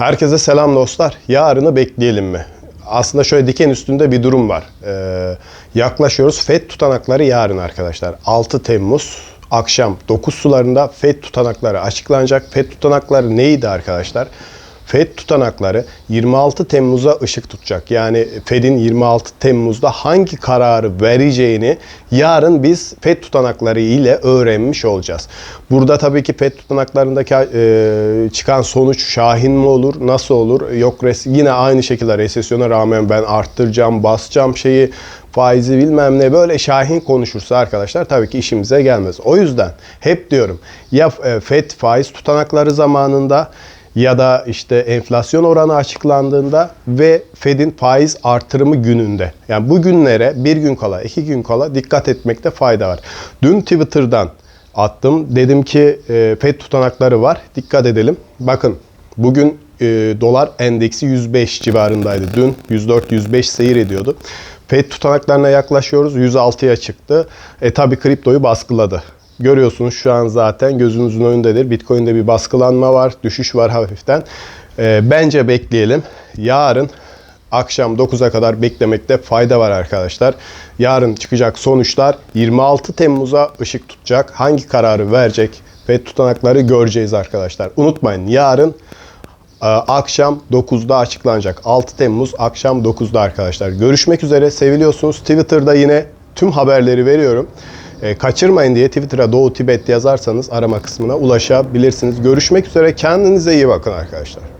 Herkese selam dostlar. Yarını bekleyelim mi? Aslında şöyle diken üstünde bir durum var. Ee, yaklaşıyoruz. FED tutanakları yarın arkadaşlar. 6 Temmuz akşam 9 sularında FED tutanakları açıklanacak. FED tutanakları neydi arkadaşlar? FED tutanakları 26 Temmuz'a ışık tutacak. Yani FED'in 26 Temmuz'da hangi kararı vereceğini yarın biz FED tutanakları ile öğrenmiş olacağız. Burada tabii ki FED tutanaklarındaki e, çıkan sonuç şahin mi olur, nasıl olur? Yok res- yine aynı şekilde resesyona rağmen ben arttıracağım, basacağım şeyi, faizi bilmem ne böyle şahin konuşursa arkadaşlar tabii ki işimize gelmez. O yüzden hep diyorum ya e, FED faiz tutanakları zamanında ya da işte enflasyon oranı açıklandığında ve Fed'in faiz artırımı gününde. Yani bu günlere bir gün kala, iki gün kala dikkat etmekte fayda var. Dün Twitter'dan attım. Dedim ki e, Fed tutanakları var. Dikkat edelim. Bakın bugün e, dolar endeksi 105 civarındaydı. Dün 104-105 seyir ediyordu. Fed tutanaklarına yaklaşıyoruz. 106'ya çıktı. E tabi kriptoyu baskıladı. Görüyorsunuz şu an zaten gözünüzün önündedir. Bitcoin'de bir baskılanma var, düşüş var hafiften. Ee, bence bekleyelim. Yarın akşam 9'a kadar beklemekte fayda var arkadaşlar. Yarın çıkacak sonuçlar 26 Temmuz'a ışık tutacak. Hangi kararı verecek ve tutanakları göreceğiz arkadaşlar. Unutmayın yarın e, akşam 9'da açıklanacak. 6 Temmuz akşam 9'da arkadaşlar. Görüşmek üzere. Seviliyorsunuz. Twitter'da yine tüm haberleri veriyorum. E, kaçırmayın diye Twitter'a Doğu Tibet yazarsanız arama kısmına ulaşabilirsiniz. Görüşmek üzere. Kendinize iyi bakın arkadaşlar.